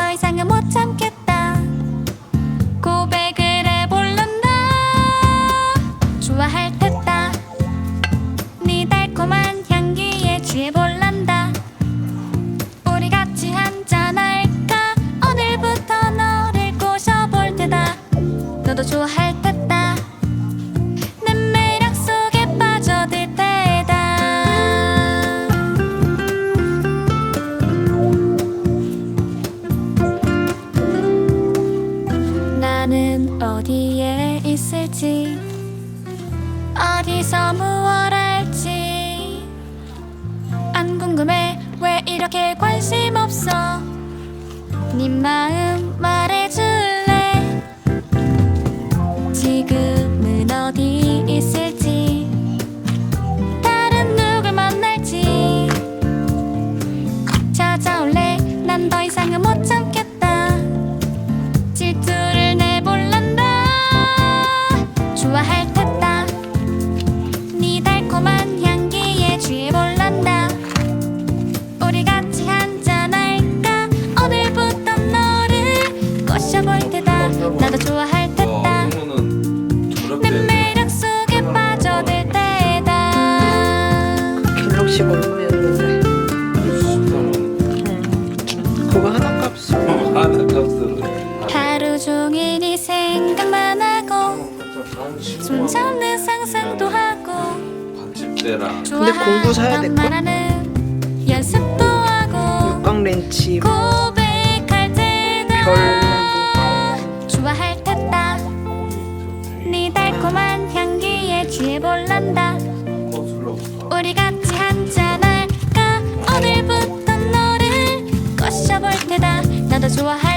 더 이상은 못 참겠다. 고백을 해볼란다. 좋아할 이렇게 관심 없어. 네 마음 난 말하는 연습도 하고 육광렌치. 고백할 때가 좋아할 텐다. 네 달콤한 향기에 취해볼란다. 우리 같이 한잔 할까? 오늘부터 너를 꼬셔볼 테다. 나도 좋아할